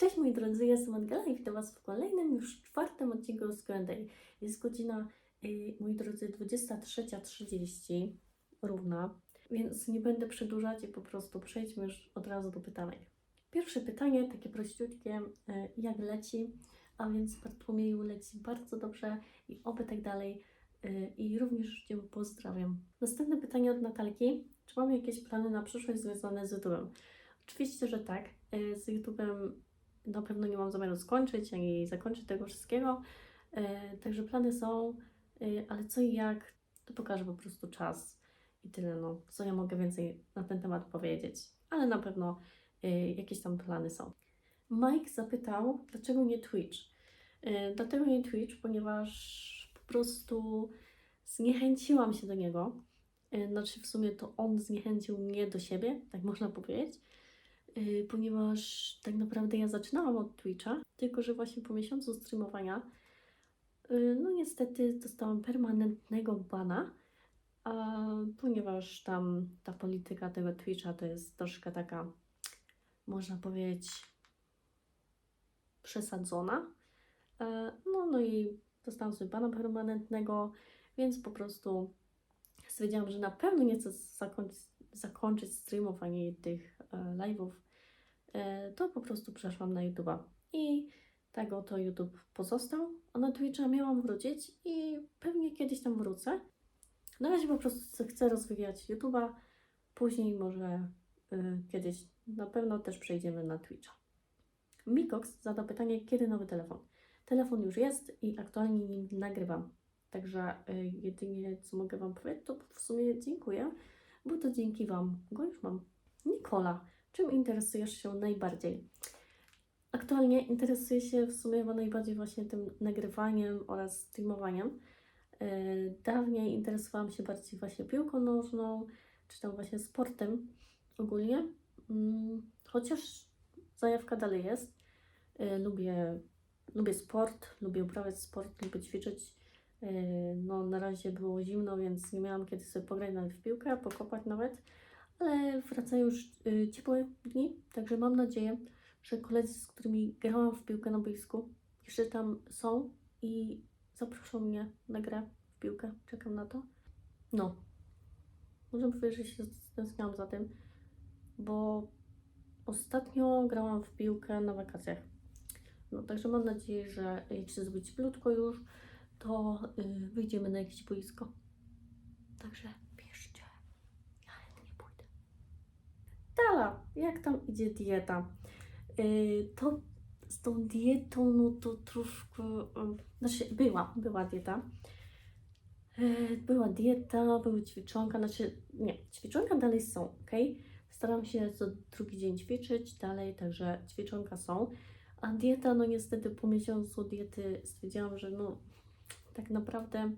Cześć moi drodzy, jestem Angela i witam Was w kolejnym już czwartym odcinku z. Jest godzina, y, moi drodzy, 23.30 równa, więc nie będę przedłużać i po prostu przejdźmy już od razu do pytanek. Pierwsze pytanie, takie prościutkie, y, jak leci? A więc Bartłomieju leci bardzo dobrze i oby tak dalej. Y, I również Cię pozdrawiam. Następne pytanie od Natalki. Czy mamy jakieś plany na przyszłość związane z YouTube'em? Oczywiście, że tak. Y, Z YouTube'em na pewno nie mam zamiaru skończyć ani zakończyć tego wszystkiego. E, Także plany są, e, ale co i jak, to pokaże po prostu czas i tyle. No, co ja mogę więcej na ten temat powiedzieć, ale na pewno e, jakieś tam plany są. Mike zapytał, dlaczego nie Twitch? Dlatego nie Twitch, ponieważ po prostu zniechęciłam się do niego. Znaczy, w sumie to on zniechęcił mnie do siebie, tak można powiedzieć ponieważ tak naprawdę ja zaczynałam od Twitcha, tylko że właśnie po miesiącu streamowania, y, no niestety dostałam permanentnego bana, a ponieważ tam ta polityka tego Twitcha to jest troszkę taka, można powiedzieć, przesadzona. E, No, no i dostałam sobie bana permanentnego, więc po prostu stwierdziłam, że na pewno nie chcę zakończyć, zakończyć streamów ani tych e, live'ów, e, to po prostu przeszłam na YouTube'a. I tak oto YouTube pozostał, a na Twitcha miałam wrócić i pewnie kiedyś tam wrócę. Na razie po prostu chcę rozwijać YouTube'a, później może y, kiedyś na pewno też przejdziemy na Twitcha. Mikox zadał pytanie, kiedy nowy telefon? Telefon już jest i aktualnie nim nagrywam. Także y, jedynie co mogę Wam powiedzieć, to w sumie dziękuję, bo to dzięki Wam go już mam. Nikola, czym interesujesz się najbardziej? Aktualnie interesuję się w sumie chyba najbardziej właśnie tym nagrywaniem oraz streamowaniem. Yy, Dawniej interesowałam się bardziej właśnie piłką nożną, czy tam właśnie sportem ogólnie. Mm, Chociaż zajawka dalej jest. Yy, Lubię, lubię sport, lubię uprawiać sport, lubię ćwiczyć. Yy, No na razie było zimno, więc nie miałam kiedy sobie pograć nawet w piłkę, pokopać nawet. Ale wracają już yy, ciepłe dni, także mam nadzieję, że koledzy, z którymi grałam w piłkę na boisku, jeszcze tam są i zaproszą mnie na grę w piłkę. Czekam na to. No. Muszę powiedzieć, że się stęskniłam za tym, bo ostatnio grałam w piłkę na wakacjach. No, także mam nadzieję, że jak się zrobi cieplutko już, to y, wyjdziemy na jakieś boisko. Także piszcie. Ja chętnie pójdę. Tala, jak tam idzie dieta? Yy, to z tą dietą, no to troszkę. Yy, znaczy, była, była dieta. Yy, była dieta, były ćwiczonka, znaczy, nie, ćwiczonka dalej są, ok? Staram się co drugi dzień ćwiczyć dalej, także ćwiczonka są. A dieta, no niestety po miesiącu diety stwierdziłam, że no tak naprawdę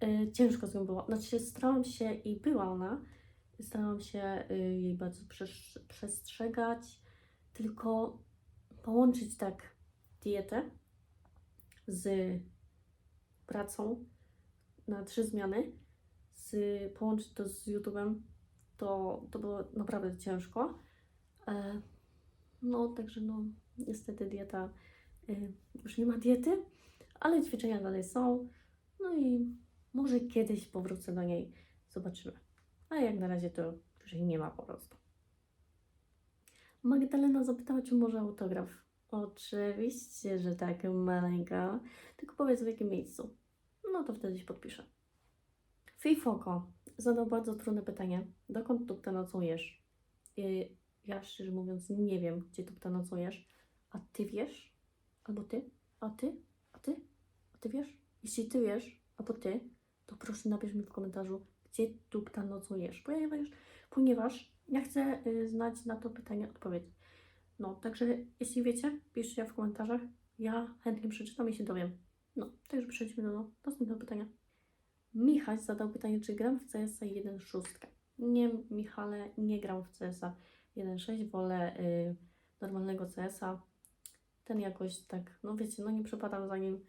yy, ciężko z nią było. Znaczy, starałam się i była ona, starałam się yy, jej bardzo przestrzegać tylko połączyć tak dietę z pracą na trzy zmiany, z, połączyć to z YouTube'em, to, to było naprawdę ciężko. E, no, także no, niestety dieta, y, już nie ma diety, ale ćwiczenia dalej są. No i może kiedyś powrócę do niej, zobaczymy. A jak na razie to już jej nie ma po prostu. Magdalena zapytała, czy może autograf. Oczywiście, że tak, maleńka. Tylko powiedz w jakim miejscu. No to wtedy się podpiszę. Fifoko zadał bardzo trudne pytanie. Dokąd tu nocujesz? I Ja szczerze mówiąc nie wiem, gdzie tu nocujesz. A ty wiesz? Albo ty? A ty? A ty? A ty wiesz? Jeśli ty wiesz, albo ty, to proszę napisz mi w komentarzu, gdzie tu nocujesz. Ponieważ, ponieważ ja chcę y, znać na to pytanie odpowiedź. No, także jeśli wiecie, piszcie w komentarzach. Ja chętnie przeczytam i się dowiem. No, także przejdźmy do następnego pytania. Michał zadał pytanie, czy gram w CS 1.6. Nie, Michale, nie gram w CS 1.6, wolę y, normalnego CS-a. Ten jakoś tak, no wiecie, no nie przepadam za nim.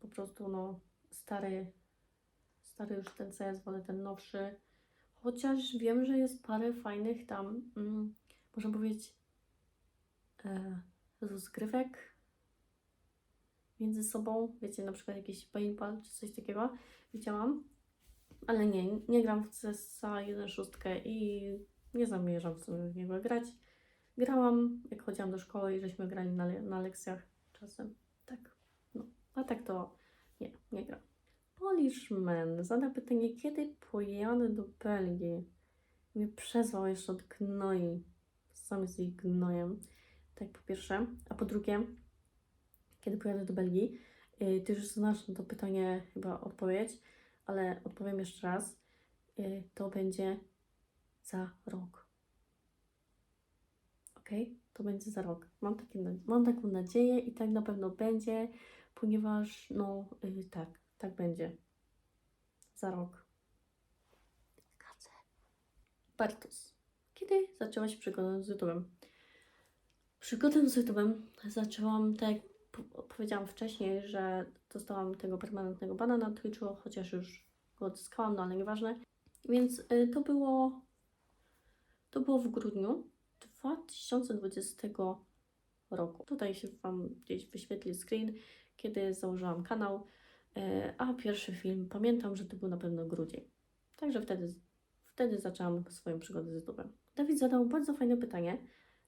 Po prostu, no, stary, stary już ten CS, wolę ten nowszy. Chociaż wiem, że jest parę fajnych tam, mm, można powiedzieć, e, rozgrywek między sobą. Wiecie, na przykład jakiś paintball czy coś takiego widziałam. Ale nie, nie gram w CSA 1.6 i nie zamierzam w sumie w niego grać. Grałam, jak chodziłam do szkoły i żeśmy grali na, le- na lekcjach czasem. Tak, no. A tak to nie, nie gram. Polishman zada pytanie, kiedy pojadę do Belgii? Mnie przezwał jeszcze od gnoi. Sam jest jej gnojem. Tak po pierwsze. A po drugie, kiedy pojadę do Belgii? Yy, Ty już znasz na to pytanie chyba odpowiedź, ale odpowiem jeszcze raz. Yy, To będzie za rok. Ok? To będzie za rok. Mam, takie, mam taką nadzieję i tak na pewno będzie, ponieważ no yy, tak, tak będzie. Za rok. Zgadzę. Bartos. Kiedy zaczęłaś przygodę z YouTube'em? Przygodę z YouTube'em zaczęłam, tak jak powiedziałam wcześniej, że dostałam tego permanentnego bana na Twitchu, chociaż już go odzyskałam, no ale nieważne. Więc y, to było to było w grudniu 2020 roku. Tutaj się Wam gdzieś wyświetli screen, kiedy założyłam kanał, y, a pierwszy film, pamiętam, że to był na pewno grudzień. Także wtedy, wtedy zaczęłam swoją przygodę z YouTube'em. Dawid zadał bardzo fajne pytanie.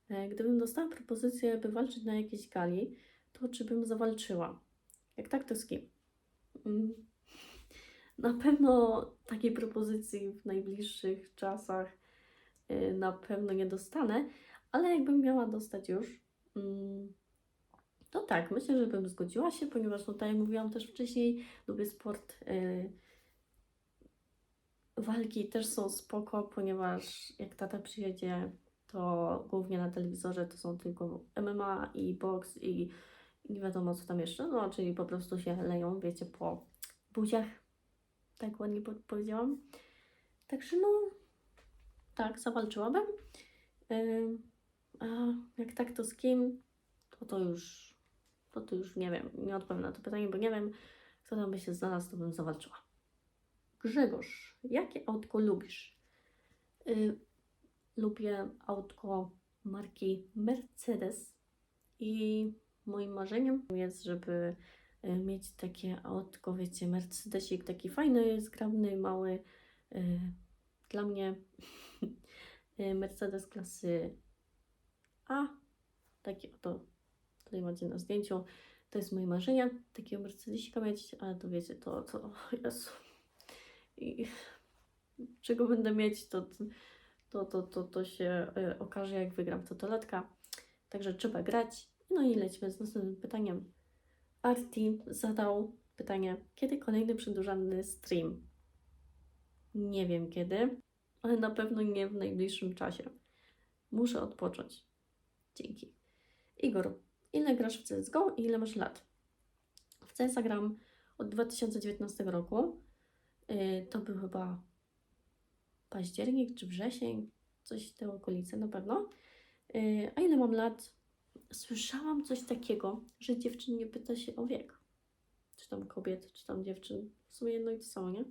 E, Gdybym dostała propozycję, by walczyć na jakiejś gali, to czy bym zawalczyła? Jak tak, to z kim? Mm, Na pewno takiej propozycji w najbliższych czasach na pewno nie dostanę, ale jakbym miała dostać już, mm, to tak, myślę, że bym zgodziła się, ponieważ no, tak jak mówiłam też wcześniej, lubię sport. y, Walki też są spoko, ponieważ jak tata przyjedzie, to głównie na telewizorze to są tylko MMA i boks i nie wiadomo co tam jeszcze, no czyli po prostu się leją, wiecie, po buziach, tak ładnie po- powiedziałam. Także no, tak, zawalczyłabym. Ym, a jak tak, to z kim? To to już, to to już nie wiem, nie odpowiem na to pytanie, bo nie wiem, kto tam by się znalazł, to bym zawalczyła. Grzegorz, jakie autko lubisz? Y, lubię autko marki Mercedes i moim marzeniem jest, żeby y, mieć takie autko, wiecie, Mercedesik taki fajny, zgrabny, mały. y, Dla mnie Mercedes klasy A, taki oto tutaj macie na zdjęciu. To jest moje marzenie, takiego Mercedesika mieć, ale to wiecie, to, to Jezu. I czego będę mieć, to, to, to, to, to się y, okaże, jak wygram Totolatka. Także trzeba grać. No i lecimy z następnym pytaniem. Arti zadał pytanie, kiedy kolejny przedłużany stream? Nie wiem kiedy, ale na pewno nie w najbliższym czasie. Muszę odpocząć. Dzięki. Igor, ile grasz w CSGO i ile masz lat? W CS gram od 2019 roku. Yy, to był chyba październik czy wrzesień, coś w te okolice na pewno. Yy, a ile mam lat? Słyszałam coś takiego, że dziewczyn nie pyta się o wiek. Czy tam kobiet, czy tam dziewczyn. W sumie jedno i to samo, nie?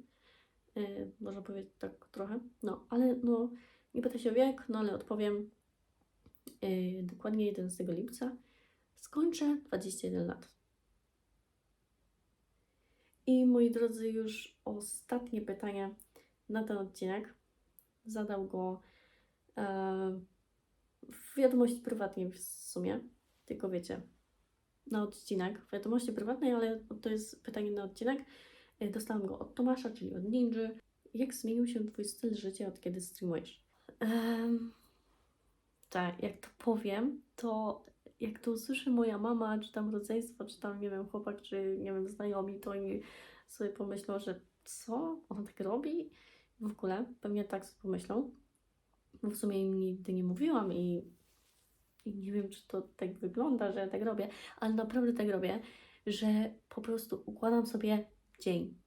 Yy, można powiedzieć tak trochę. No, ale no, nie pyta się o wiek, no ale odpowiem yy, dokładnie 11 lipca. Skończę 21 lat. I moi drodzy, już ostatnie pytanie na ten odcinek. Zadał go e, w wiadomości prywatnej w sumie, tylko wiecie, na odcinek, w wiadomości prywatnej, ale to jest pytanie na odcinek. E, Dostałam go od Tomasza, czyli od Ninży. Jak zmienił się Twój styl życia, od kiedy streamujesz? Em, tak, jak to powiem, to jak to usłyszy moja mama, czy tam rodzeństwo, czy tam, nie wiem, chłopak, czy, nie wiem, znajomi, to oni sobie pomyślą, że co? Ona tak robi? W ogóle, pewnie tak sobie pomyślą. Bo w sumie im nigdy nie mówiłam i, i nie wiem, czy to tak wygląda, że tak robię, ale naprawdę tak robię, że po prostu układam sobie dzień.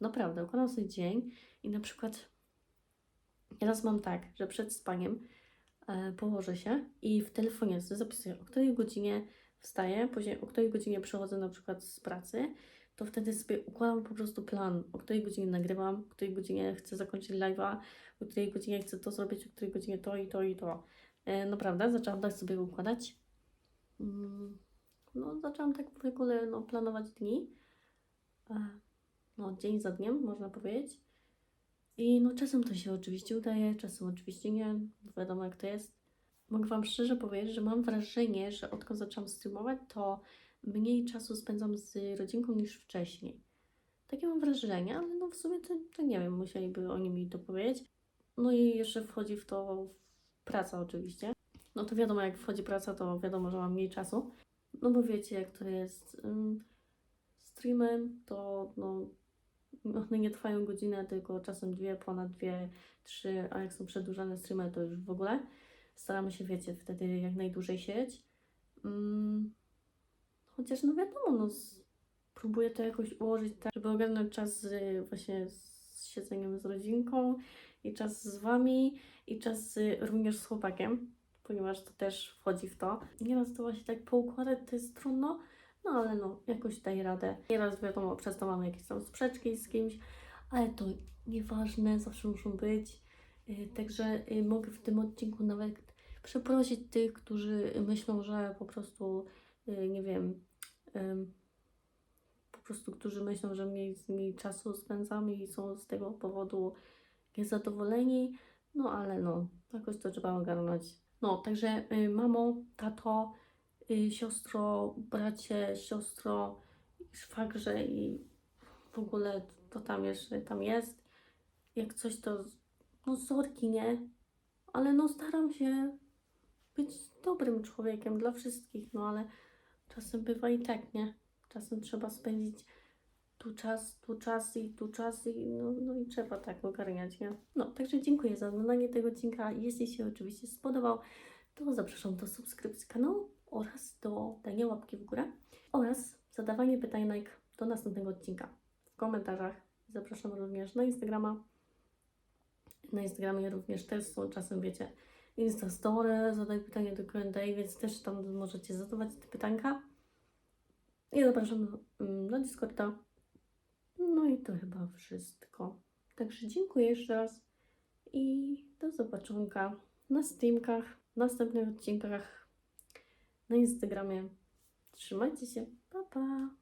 Naprawdę, układam sobie dzień i na przykład teraz mam tak, że przed spaniem e, położę się i w telefonie sobie zapisuję, o której godzinie wstaję, później o której godzinie przychodzę na przykład z pracy, to wtedy sobie układam po prostu plan, o której godzinie nagrywam, o której godzinie chcę zakończyć live'a, o której godzinie chcę to zrobić, o której godzinie to i to i to. E, naprawdę, zaczęłam tak sobie układać. mm, no, zaczęłam tak w ogóle no, planować dni. No, dzień za dniem, można powiedzieć. I no, czasem to się oczywiście udaje, czasem oczywiście nie. Wiadomo, jak to jest. Mogę Wam szczerze powiedzieć, że mam wrażenie, że odkąd zaczęłam streamować, to mniej czasu spędzam z rodzinką niż wcześniej. Takie mam wrażenie, ale no w sumie to, to nie wiem, musieliby oni mi to powiedzieć. No i jeszcze wchodzi w to praca oczywiście. No to wiadomo, jak wchodzi praca, to wiadomo, że mam mniej czasu. No bo wiecie, jak to jest. Ym, streamy to no, one nie trwają godzinę, tylko czasem dwie, ponad dwie, trzy, a jak są przedłużane streamy, to już w ogóle. Staramy się, wiecie, wtedy jak najdłużej siedzieć. Ym, chociaż no wiadomo, no, próbuję to jakoś ułożyć tak, żeby ogarnąć czas z, właśnie z siedzeniem z rodzinką i czas z Wami i czas z, również z chłopakiem, ponieważ to też wchodzi w to. Nieraz to właśnie tak poukładać to jest trudno, no ale no, jakoś daję radę. Nieraz wiadomo, przez to mamy jakieś tam sprzeczki z kimś, ale to nieważne, zawsze muszą być. Yy, Także yy, mogę w tym odcinku nawet przeprosić tych, którzy myślą, że po prostu, yy, nie wiem, po prostu, którzy myślą, że mniej nimi czasu spędzamy i są z tego powodu niezadowoleni. No ale no, jakoś to trzeba ogarnąć. No, także y, mamo, tato, y, siostro, bracie, siostro, szwagrze i w ogóle to tam jeszcze tam jest. Jak coś to, no sorki, nie? Ale no staram się być dobrym człowiekiem dla wszystkich, no ale czasem bywa i tak, nie? Czasem trzeba spędzić tu czas, tu czas i tu czas i no, no i trzeba tak ogarniać, nie? No, także dziękuję za oglądanie tego odcinka. Jeśli się oczywiście spodobał, to zapraszam do subskrypcji kanału oraz do dania łapki w górę oraz zadawanie pytanek do następnego odcinka w komentarzach. Zapraszam również na Instagrama. Na Instagramie również też są czasem, wiecie, Instastory, zadaj pytanie do Q&A, więc też tam możecie zadawać te pytanka. I zapraszam mm, na Discorda. No i to chyba wszystko. Także dziękuję jeszcze raz i do zobaczonka na streamkach, następnych odcinkach Trzymajcie się. Pa, pa.